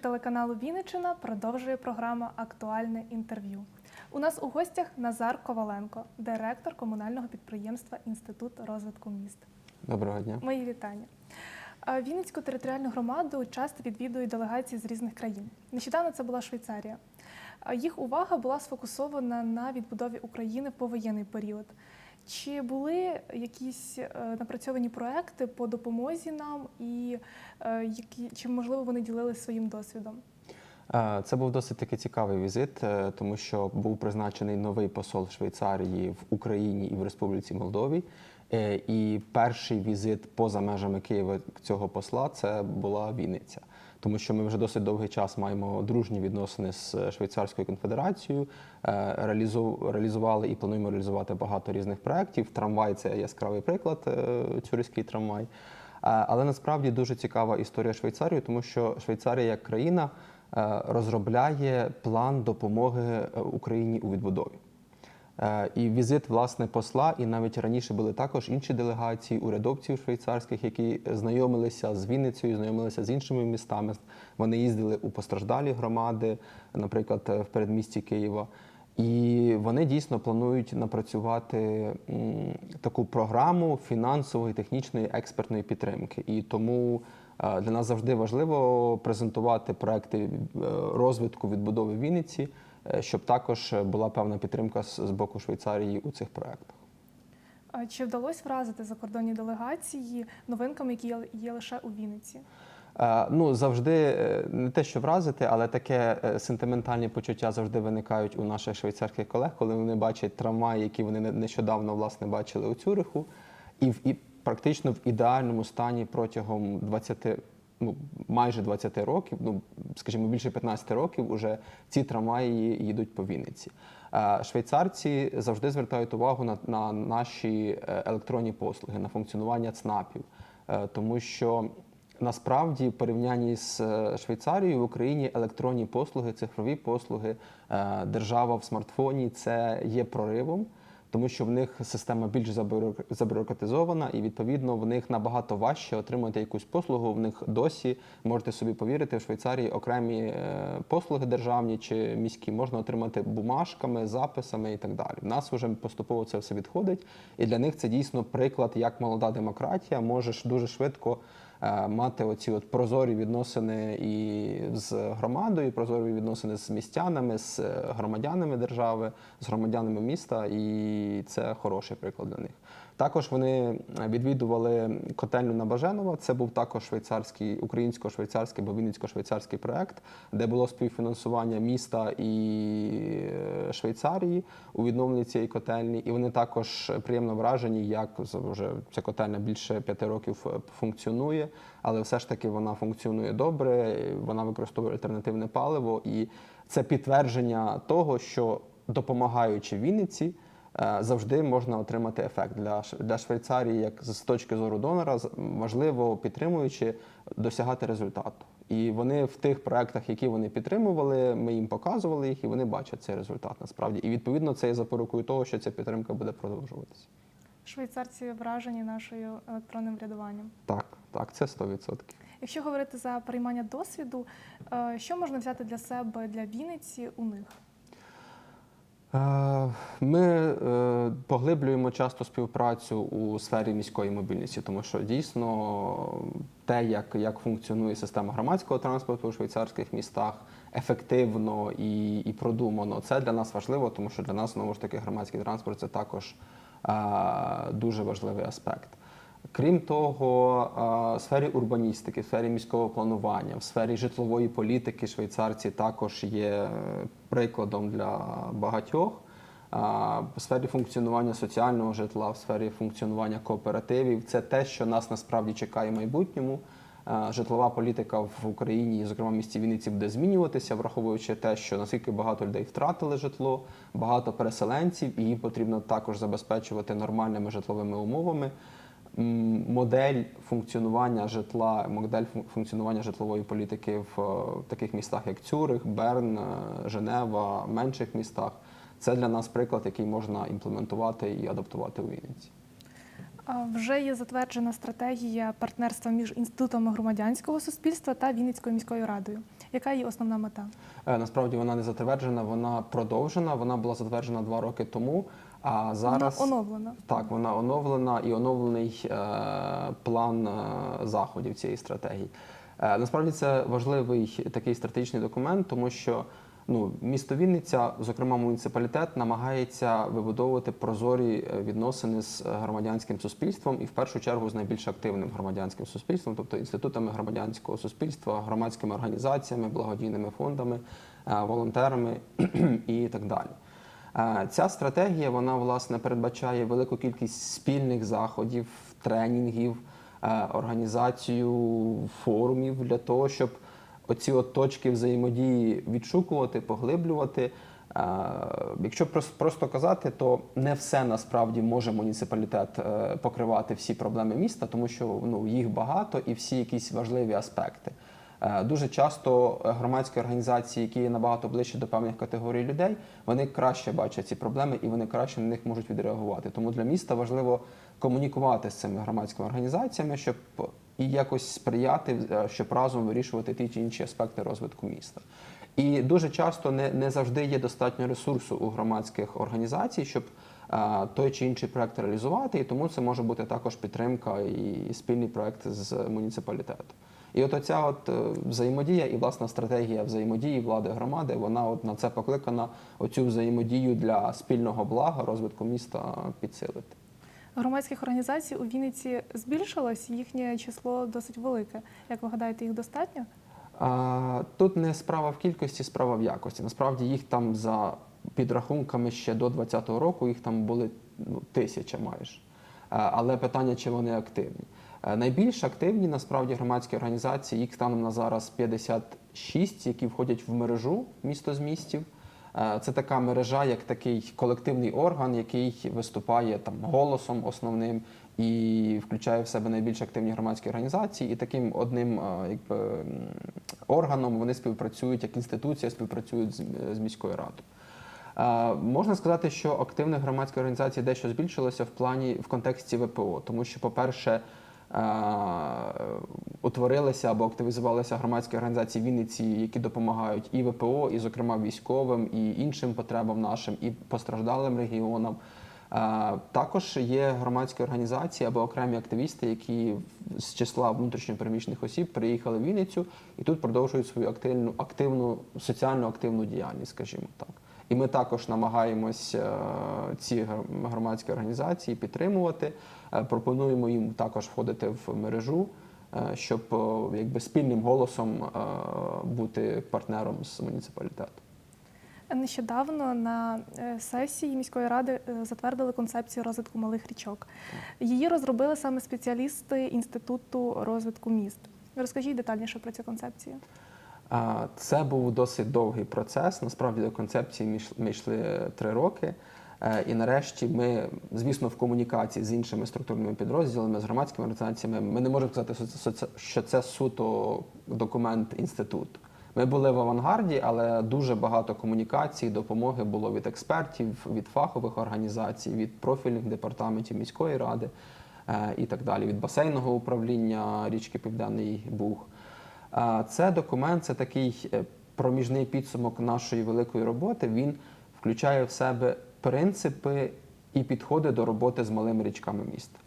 телеканалу Вінниччина продовжує програма Актуальне інтерв'ю. У нас у гостях Назар Коваленко, директор комунального підприємства Інститут розвитку міст. Доброго дня. Мої вітання. Вінницьку територіальну громаду часто відвідують делегації з різних країн. Нещодавно це була Швейцарія. Їх увага була сфокусована на відбудові України в повоєнний період. Чи були якісь е, напрацьовані проекти по допомозі нам, і е, які чи можливо вони ділилися своїм досвідом? Е, Це був досить таки цікавий візит, тому що був призначений новий посол Швейцарії в Україні і в Республіці Молдові. І перший візит поза межами Києва цього посла це була Вінниця. Тому що ми вже досить довгий час маємо дружні відносини з Швейцарською конфедерацією, е, реалізували і плануємо реалізувати багато різних проєктів. Трамвай це яскравий приклад, е, цюрихський трамвай. Е, Але насправді дуже цікава історія Швейцарії, тому що Швейцарія як країна е, розробляє план допомоги е, Україні у відбудові. Е, І візит власне посла, і навіть раніше були також інші делегації урядовців швейцарських, які знайомилися з Вінницею, знайомилися з іншими містами. Вони їздили у постраждалі громади, наприклад, в передмісті Києва. І вони дійсно планують напрацювати таку програму фінансової, технічної, експертної підтримки. І тому е, для нас завжди важливо презентувати проекти е, розвитку відбудови Вінниці, щоб також була певна підтримка з боку Швейцарії у цих проектах. Чи вдалося вразити закордонні делегації новинками, які є- лише у Вінниці? Е, Ну, завжди е, не те, що вразити, але таке е, сентиментальні почуття завжди виникають у наших швейцарських колег, коли вони бачать трамваї, які вони не- нещодавно власне бачили у Цюриху, і в і практично в ідеальному стані протягом 20, ну майже 20 років, ну скажімо, більше 15 років, уже ці трамваї їдуть по Вінниці. Е, Швейцарці завжди звертають увагу на, на наші е, електронні послуги, на функціонування ЦНАПів, Е, тому що Насправді, в порівнянні з Швейцарією в Україні електронні послуги, цифрові послуги, держава в смартфоні це є проривом, тому що в них система більш забюро- забюрократизована, і відповідно в них набагато важче отримати якусь послугу. В них досі можете собі повірити, в Швейцарії окремі е, послуги державні чи міські можна отримати бумажками, записами і так далі. В нас вже поступово це все відходить, і для них це дійсно приклад, як молода демократія можеш дуже швидко мати оці от прозорі відносини і з громадою, прозорі відносини з містянами, з е, громадянами держави, з громадянами міста, і це хороший приклад для них. Також вони відвідували котельню на Баженова. Це був також швейцарський, українсько-швейцарський або вінницько-швейцарський проект, де було співфінансування міста і е, Швейцарії у відновленні цієї котельні. І вони також приємно вражені, як вже ця котельня більше п'яти років е, функціонує, але все ж таки вона функціонує добре, вона використовує альтернативне паливо, і це підтвердження того, що допомагаючи Вінниці. Е, Завжди можна отримати ефект для для Швейцарії, як з точки зору донора, важливо підтримуючи досягати результату. І вони в тих проектах, які вони підтримували, ми їм показували їх, і вони бачать цей результат насправді. І відповідно це є запорукою того, що ця підтримка буде продовжуватися. Швейцарці вражені нашою електронним врядуванням. Так, так, це 100%. Якщо говорити за переймання досвіду, е, що можна взяти для себе для Вінниці у них? Е, Ми е, поглиблюємо часто співпрацю у сфері міської мобільності, тому що дійсно те, як, як функціонує система громадського транспорту у швейцарських містах, ефективно і, і продумано, це для нас важливо, тому що для нас знову ж таки громадський транспорт це також е, дуже важливий аспект. Крім того, в сфері урбаністики, в сфері міського планування, в сфері житлової політики швейцарці також є е, прикладом для багатьох. В сфері функціонування соціального житла, в сфері функціонування кооперативів це те, що нас насправді чекає в майбутньому. Житлова політика в Україні, зокрема в місті Вінниці, буде змінюватися, враховуючи те, що наскільки багато людей втратили житло, багато переселенців, і їм потрібно також забезпечувати нормальними житловими умовами. Модель функціонування житла, модель функціонування житлової політики в е, таких містах, як Цюрих, Берн, е, Женева, менших містах. Це для нас приклад, який можна імплементувати і адаптувати у Вінниці. Вже є затверджена стратегія партнерства між інститутами громадянського суспільства та Вінницькою міською радою. Яка її основна мета? Е, Насправді вона не затверджена, вона продовжена. Вона була затверджена два роки тому. А зараз Вона оновлена. так вона оновлена і оновлений е, план е, заходів цієї стратегії. Е, насправді це важливий такий стратегічний документ, тому що ну, місто Вінниця, зокрема муніципалітет, намагається вибудовувати прозорі е, відносини з громадянським суспільством і в першу чергу з найбільш активним громадянським суспільством, тобто інститутами громадянського суспільства, громадськими організаціями, благодійними фондами, е, волонтерами і так далі. Ця стратегія вона власне передбачає велику кількість спільних заходів, тренінгів, е, організацію форумів для того, щоб оці от точки взаємодії відшукувати, поглиблювати. Е, Якщо просто казати, то не все насправді може муніципалітет е, покривати всі проблеми міста, тому що ну, їх багато і всі якісь важливі аспекти. Е, Дуже часто громадські організації, які набагато ближче до певних категорій людей, вони краще бачать ці проблеми і вони краще на них можуть відреагувати. Тому для міста важливо комунікувати з цими громадськими організаціями, щоб і якось сприяти, е, щоб разом вирішувати ті чи інші аспекти розвитку міста. І дуже часто не, не завжди є достатньо ресурсу у громадських організацій, щоб е, той чи інший проект реалізувати, і тому це може бути також підтримка і спільний проект з муніципалітетом. І от оця от е, взаємодія і власна стратегія взаємодії влади громади, вона от на це покликана оцю взаємодію для спільного блага розвитку міста підсилити. Громадських організацій у Вінниці збільшилось, їхнє число досить велике. Як ви гадаєте, їх достатньо? А, Тут не справа в кількості, справа в якості. Насправді їх там за підрахунками ще до 2020 року їх там були ну, тисяча майже. Але питання, чи вони активні. Е, Найбільш активні насправді громадські організації, їх станом на зараз 56, які входять в мережу місто з містів. Е, Це така мережа, як такий колективний орган, який виступає там голосом основним і включає в себе найбільш активні громадські організації. І таким одним е, якби, органом вони співпрацюють, як інституція співпрацюють з, з міською радою. Можна сказати, що активних громадських організацій дещо збільшилося в плані в контексті ВПО, тому що, по-перше, утворилися або активізувалися громадські організації Вінниці, які допомагають і ВПО, і, зокрема, військовим, і іншим потребам нашим, і постраждалим регіонам. Також є громадські організації або окремі активісти, які з числа внутрішньопереміщених осіб приїхали в Вінницю і тут продовжують свою активну, активну соціально активну діяльність, скажімо так. І ми також намагаємось е, ці громадські організації підтримувати. Е, Пропонуємо їм також входити в мережу, е, щоб якби спільним голосом бути партнером з муніципалітетом. Нещодавно на сесії міської ради затвердили концепцію розвитку малих річок. Її розробили саме спеціалісти Інституту розвитку міст. Розкажіть детальніше про цю концепцію. Це був досить довгий процес. Насправді до концепції ми йшли три роки. Е, І нарешті ми, звісно, в комунікації з іншими структурними підрозділами, з громадськими організаціями, ми не можемо сказати, що це суто документ інституту. Ми були в авангарді, але дуже багато комунікацій, допомоги було від експертів, від фахових організацій, від профільних департаментів міської ради е, і так далі, від басейного управління річки Південний Буг. Це документ, це такий е, проміжний підсумок нашої великої роботи. Він включає в себе принципи і підходи до роботи з малими річками міста.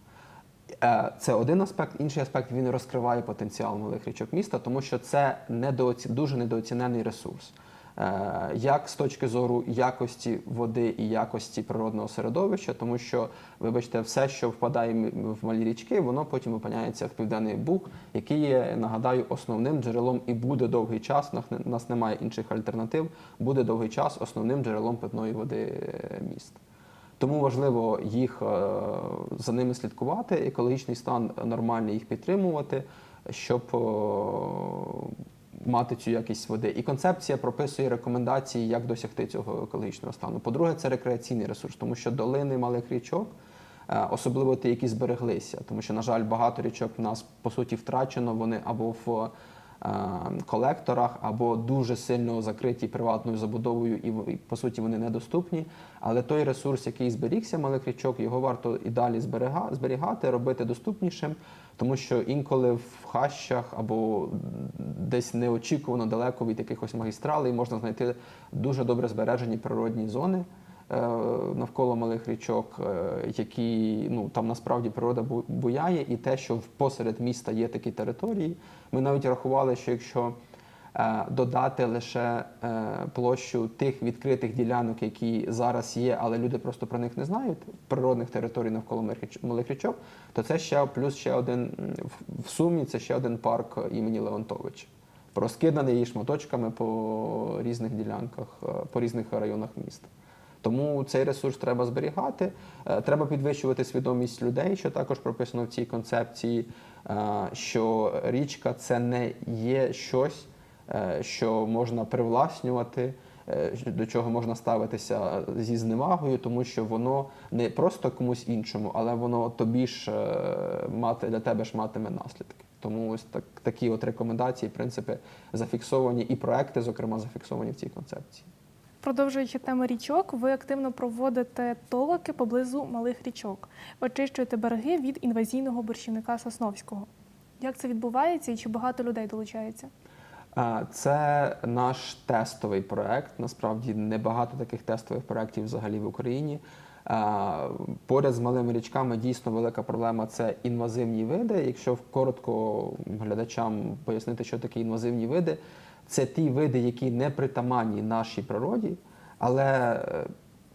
Е, Це один аспект. Інший аспект він розкриває потенціал малих річок міста, тому що це недооці... дуже недооцінений ресурс. Е, Як з точки зору якості води і якості природного середовища, тому що, вибачте, все, що впадає в малі річки, воно потім опиняється в південний буг, який є, нагадаю, основним джерелом і буде довгий час. У нас немає інших альтернатив. Буде довгий час основним джерелом питної води е, міста. Тому важливо їх е, за ними слідкувати, екологічний стан нормальний їх підтримувати, щоб мати цю якість води. І концепція прописує рекомендації, як досягти цього екологічного стану. По-друге, це рекреаційний ресурс, тому що долини малих річок, е, особливо ті, які збереглися, тому що, на жаль, багато річок в нас по суті втрачено. Вони або в колекторах або дуже сильно закриті приватною забудовою, і по суті вони недоступні. Але той ресурс, який зберігся, малих річок, його варто і далі зберігати, робити доступнішим, тому що інколи в хащах або десь неочікувано далеко від якихось магістралей можна знайти дуже добре збережені природні зони. Е, Навколо малих річок, е, які ну там насправді природа буяє, і те, що посеред міста є такі території. Ми навіть рахували, що якщо е, додати лише площу тих відкритих ділянок, які зараз є, але люди просто про них не знають, природних територій навколо малих річок, то це ще плюс ще один в- сумі. Це ще один парк імені Леонтовича, розкиданий її шматочками по різних ділянках, по різних районах міста. Тому цей ресурс треба зберігати. Е, Треба підвищувати свідомість людей, що також прописано в цій концепції, е, що річка це не є щось, е, що можна привласнювати, до чого можна ставитися зі зневагою, тому що воно не просто комусь іншому, але воно тобі ж мати для тебе ж матиме наслідки. Тому ось так, такі от рекомендації, принципи зафіксовані, і проекти, зокрема, зафіксовані в цій концепції. Продовжуючи тему річок, ви активно проводите толоки поблизу малих річок, очищуєте береги від інвазійного борщівника Сосновського. Як це відбувається і чи багато людей долучається? Це наш тестовий проект. Насправді небагато таких тестових проєктів взагалі в Україні. Поряд з малими річками дійсно велика проблема це інвазивні види. Якщо коротко глядачам пояснити, що таке інвазивні види, це ті види, які не притаманні нашій природі, але е,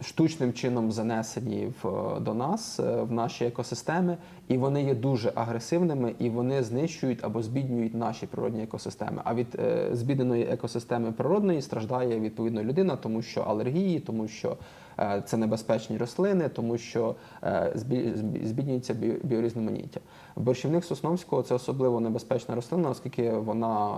штучним чином занесені в, до нас, е, в наші екосистеми, і вони є дуже агресивними, і вони знищують або збіднюють наші природні екосистеми. А від е, збідненої екосистеми природної страждає відповідно людина, тому що алергії, тому що е, це небезпечні рослини, тому що е, збі- збі- збіднюється біорізноманіття. Борщівник Сосновського це особливо небезпечна рослина, оскільки вона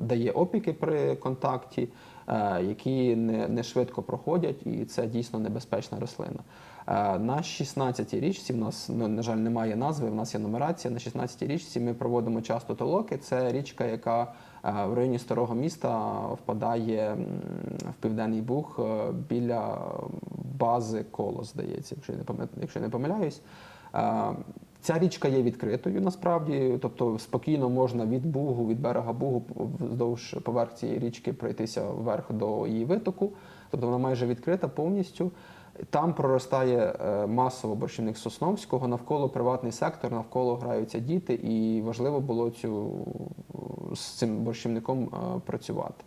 дає опіки при контакті, е, які не, швидко проходять, і це дійсно небезпечна рослина. Е, На 16-й річці в нас, на жаль, немає назви, в нас є нумерація. На 16-й річці ми проводимо часто толоки. Це річка, яка е, в районі старого міста впадає в Південний Буг е, біля бази коло, здається, якщо я не пам'ят- якщо я не помиляюсь. Е, Ця річка є відкритою насправді, тобто спокійно можна від бугу, від берега бугу вздовж поверх цієї річки пройтися вверх до її витоку. Тобто вона майже відкрита повністю. Там проростає е, масово борщівник Сосновського, навколо приватний сектор, навколо граються діти, і важливо було цю, з цим борщівником е, працювати.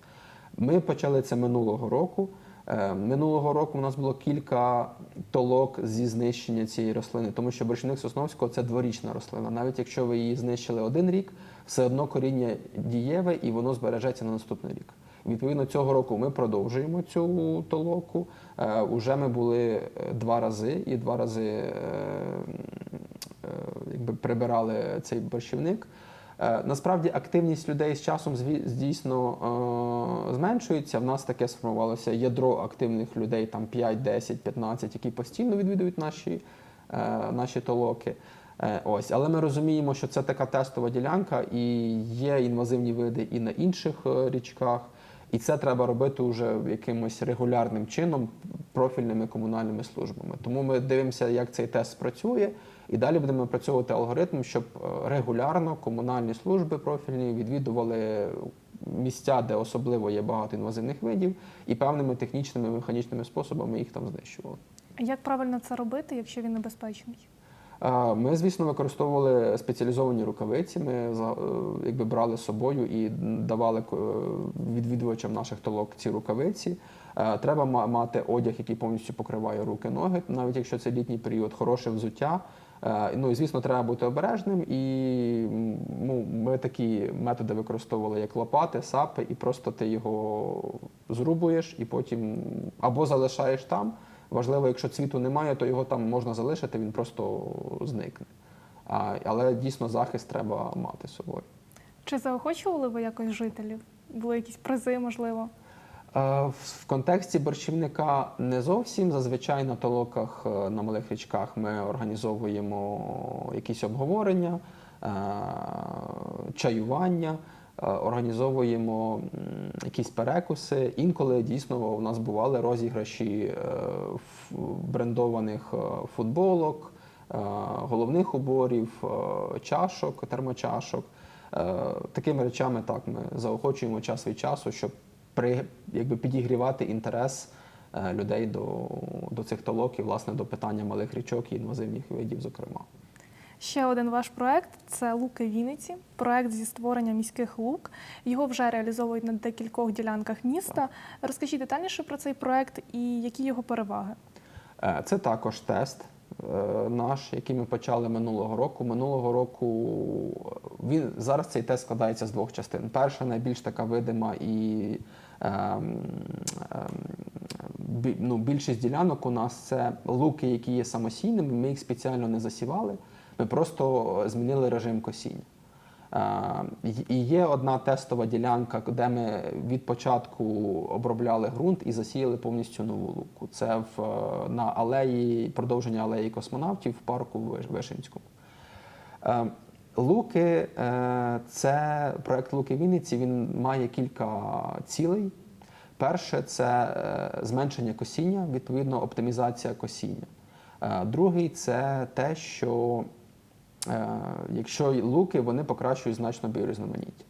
Ми почали це минулого року. Е, Минулого року у нас було кілька толок зі знищення цієї рослини, тому що борщівник Сосновського це дворічна рослина. Навіть якщо ви її знищили один рік, все одно коріння дієве і воно збережеться на наступний рік. Відповідно, цього року ми продовжуємо цю толоку. Е, Уже ми були е, два рази і два рази е, якби прибирали цей борщівник. Насправді активність людей з часом дійсно зменшується. В нас таке сформувалося ядро активних людей, там 5, 10, 15, які постійно відвідують наші, наші толоки. Ось, але ми розуміємо, що це така тестова ділянка, і є інвазивні види і на інших річках. І це треба робити вже якимось регулярним чином профільними комунальними службами. Тому ми дивимося, як цей тест спрацює, і далі будемо напрацьовувати алгоритм, щоб е, регулярно комунальні служби профільні відвідували місця, де особливо є багато інвазивних видів, і певними технічними механічними способами їх там знищували. Як правильно це робити, якщо він небезпечний? Ми, звісно, використовували спеціалізовані рукавиці. Ми е, якби брали з собою і давали е, відвідувачам наших толок ці рукавиці. Е, Треба ма- мати одяг, який повністю покриває руки, ноги, навіть якщо це літній період, хороше взуття. Ну і звісно, треба бути обережним. І ну, ми такі методи використовували, як лопати, сапи, і просто ти його зрубуєш і потім або залишаєш там. Важливо, якщо цвіту немає, то його там можна залишити, він просто зникне. А, але дійсно захист треба мати з собою. Чи заохочували ви якось жителів? Були якісь призи, можливо? Е, В контексті борщівника не зовсім. Зазвичай на толоках е, на малих річках ми організовуємо якісь обговорення, е, чаювання. Е, організовуємо якісь перекуси. Інколи дійсно у нас бували розіграші е, брендованих е, футболок, головних уборів, чашок, термочашок. Такими речами так ми заохочуємо час від часу, щоб при, якби, підігрівати інтерес людей до, до цих толок і власне до питання малих річок і інвазивних видів, зокрема. Ще один ваш проект це Луки Вінниці, проект зі створення міських лук. Його вже реалізовують на декількох ділянках міста. Розкажіть детальніше про цей проект і які його переваги. Е, Це також тест е, наш, який ми почали минулого року. Минулого року е, він зараз цей тест складається з двох частин. Перша найбільш така видима і ем, ем, ну, більшість ділянок у нас це луки, які є самосійними. Ми їх спеціально не засівали. Ми просто змінили режим косіння. Е, І є одна тестова ділянка, де ми від початку обробляли ґрунт і засіяли повністю нову луку. Це в, е, на алеї, продовження алеї космонавтів в парку Виш- Вишинському. Е, Луки е, це проект Луки Вінниці. Він має кілька цілей. Перше це е, зменшення косіння, відповідно, оптимізація косіння. Е, Другий це те, що е, якщо й луки, вони покращують значно біорізноманіття.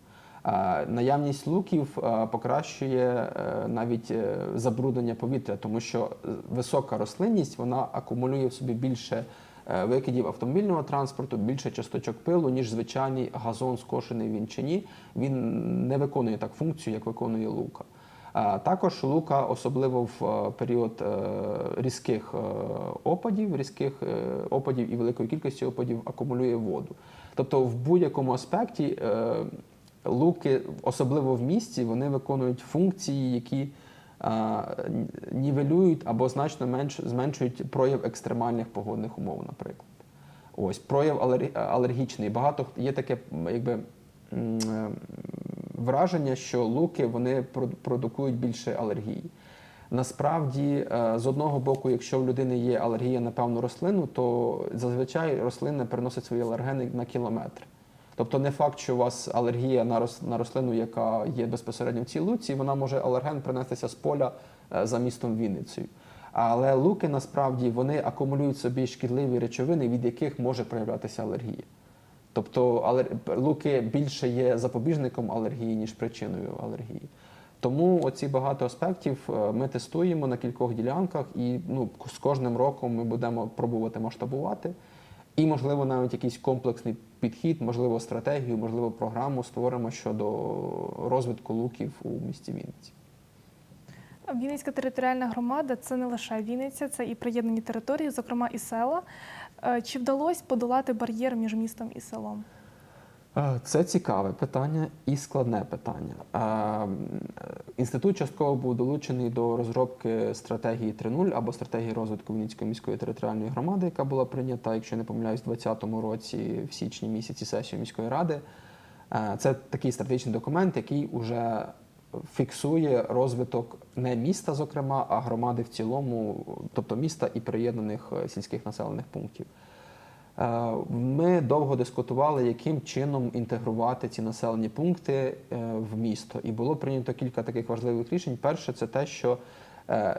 Е, Наявність луків е, покращує е, навіть е, забруднення повітря, тому що е, висока рослинність вона акумулює в собі більше е, викидів автомобільного транспорту, більше часточок пилу, ніж звичайний газон, скошений в вінчині. Він не виконує так функцію, як виконує лука. Також лука, особливо в е, період е, різких е, опадів, різких опадів і великої кількості опадів акумулює воду. Тобто, в будь-якому аспекті луки, особливо в місті, вони виконують функції, які нівелюють або значно менш, зменшують прояв екстремальних погодних умов, наприклад. Ось прояв алергічний. Багато є таке, якби. Враження, що луки вони продукують більше алергії. Насправді, е, з одного боку, якщо в людини є алергія на певну рослину, то зазвичай рослина переносить свої алергени на кілометр. Тобто не факт, що у вас алергія на рослину, яка є безпосередньо в цій луці, вона може алерген принестися з поля е, за містом Вінницею. Але луки насправді вони акумулюють собі шкідливі речовини, від яких може проявлятися алергія. Тобто алер- луки більше є запобіжником алергії, ніж причиною алергії. Тому оці багато аспектів е, ми тестуємо на кількох ділянках, і ну, з кожним роком ми будемо пробувати масштабувати. І, можливо, навіть якийсь комплексний підхід, можливо, стратегію, можливо, програму створимо щодо розвитку луків у місті Вінниці. Вінницька територіальна громада це не лише Вінниця, це і приєднані території, зокрема і села. Е, Чи вдалося подолати бар'єр між містом і селом? Е, Це цікаве питання і складне питання. Е, Інститут частково був долучений до розробки стратегії 3.0 або стратегії розвитку Вінницької міської територіальної громади, яка була прийнята, якщо не помиляюсь, у 2020 році в січні місяці сесію міської ради. Це такий стратегічний документ, який уже фіксує розвиток не міста, зокрема, а громади в цілому, тобто міста і приєднаних е, сільських населених пунктів. Е, Ми довго дискутували, яким чином інтегрувати ці населені пункти е, в місто. І було прийнято кілька таких важливих рішень. Перше, це те, що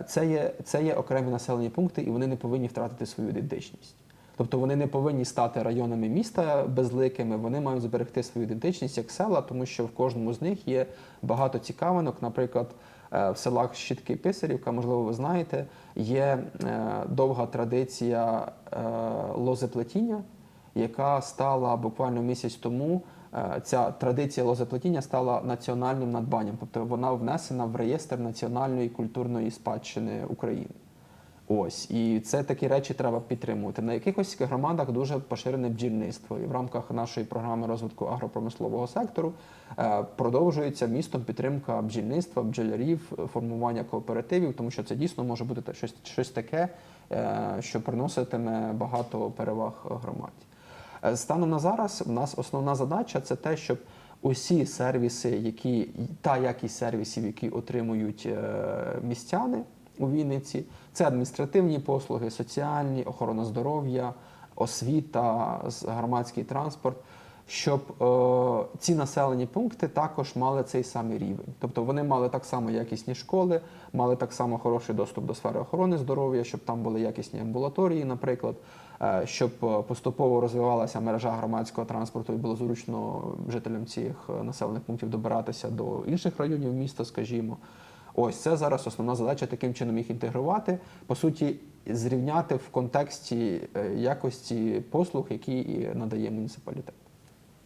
це є, це є окремі населені пункти, і вони не повинні втратити свою ідентичність. Тобто вони не повинні стати районами міста безликими, вони мають зберегти свою ідентичність як села, тому що в кожному з них є багато цікавинок. Наприклад, е, в селах Щітки Писарівка, можливо, ви знаєте, є е, довга традиція е, лозеплетіння, яка стала буквально місяць тому. Ця традиція лозеплетіння стала національним надбанням, тобто вона внесена в реєстр національної культурної спадщини України. Ось і це такі речі треба підтримувати. На якихось громадах дуже поширене бджільництво, і в рамках нашої програми розвитку агропромислового сектору е, продовжується містом підтримка бджільництва, бджолярів, формування кооперативів, тому що це дійсно може бути щось, щось таке, е, що приноситиме багато переваг громаді. Е, Станом на зараз в нас основна задача це те, щоб усі сервіси, які та якість сервісів, які отримують містяни у Вінниці, це адміністративні послуги, соціальні, охорона здоров'я, освіта, громадський транспорт, щоб е, ці населені пункти також мали цей самий рівень. Тобто вони мали так само якісні школи, мали так само хороший доступ до сфери охорони здоров'я, щоб там були якісні амбулаторії, наприклад, е, щоб е, поступово розвивалася мережа громадського транспорту і було зручно жителям цих е, населених пунктів добиратися до інших районів міста, скажімо. Ось це зараз основна задача таким чином їх інтегрувати, по суті, зрівняти в контексті е, якості послуг, які надає муніципалітет.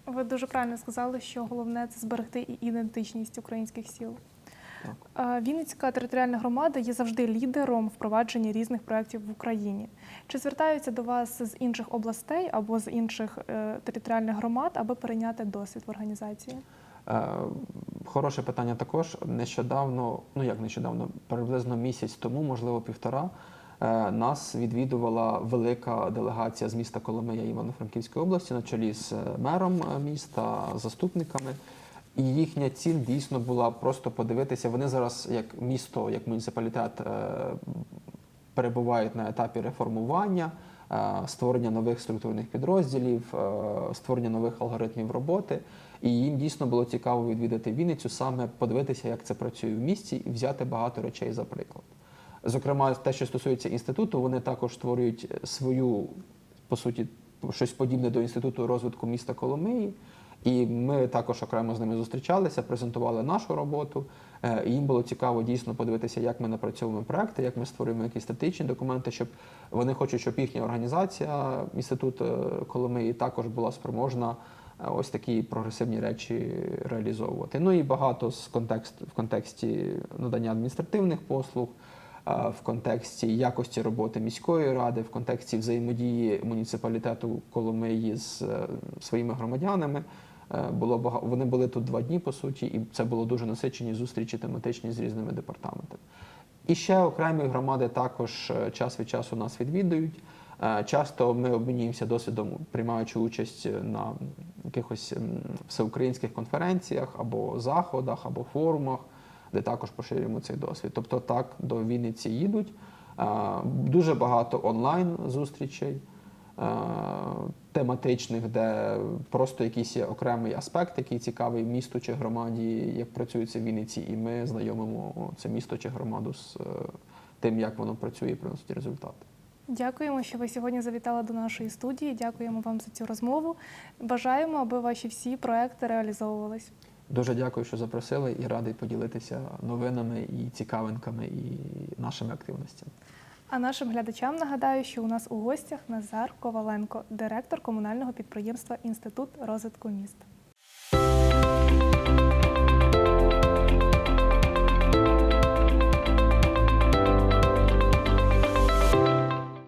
Ви дуже правильно сказали, що головне це зберегти і ідентичність українських сіл. Так. Е, Вінницька територіальна громада є завжди лідером впровадження різних проєктів в Україні. Чи звертаються до вас з інших областей або з інших е, територіальних громад, аби перейняти досвід в організації? Е, Хороше питання також. Нещодавно, ну як нещодавно, приблизно місяць тому, можливо, півтора, е, нас відвідувала велика делегація з міста Коломия Івано-Франківської області на чолі з е, мером міста, заступниками. І їхня ціль дійсно була просто подивитися. Вони зараз, як місто, як муніципалітет, перебувають на етапі реформування, створення нових структурних підрозділів, е, створення нових алгоритмів роботи. І їм дійсно було цікаво відвідати Вінницю, саме подивитися, як це працює в місті, і взяти багато речей за приклад. Зокрема, те, що стосується інституту, вони також створюють свою, по суті, щось подібне до інституту розвитку міста Коломиї. І ми також окремо з ними зустрічалися, презентували нашу роботу. Е, їм було цікаво дійсно подивитися, як ми напрацьовуємо проекти, як ми створюємо якісь стратегічні документи, щоб вони хочуть, щоб їхня організація, інститут е, Коломиї, також була спроможна е, ось такі прогресивні речі реалізовувати. Ну і багато з контекст, в контексті надання адміністративних послуг, в контексті якості роботи міської ради, в контексті взаємодії муніципалітету Коломиї з своїми громадянами. Е, Було багато. Вони були тут два дні по суті, і це було дуже насичені зустрічі тематичні з різними департаментами. І ще окремі громади також е, час від часу нас відвідують. Е, Часто ми обмінюємося досвідом, приймаючи участь на якихось всеукраїнських конференціях або заходах, або форумах, де також поширюємо цей досвід. Тобто так до Вінниці їдуть. Дуже багато онлайн зустрічей тематичних, де просто якийсь є окремий аспект, який цікавий місту чи громаді, як працюється в Вінниці, і ми знайомимо це місто чи громаду з е, тим, як воно працює і приносить результати. Дякуємо, що ви сьогодні завітали до нашої студії. Дякуємо вам за цю розмову. Бажаємо, аби ваші всі проекти реалізовувались. Дуже дякую, що запросили, і радий поділитися новинами і цікавинками і нашими активностями. А нашим глядачам нагадаю, що у нас у гостях Назар Коваленко, директор комунального підприємства Інститут розвитку міст.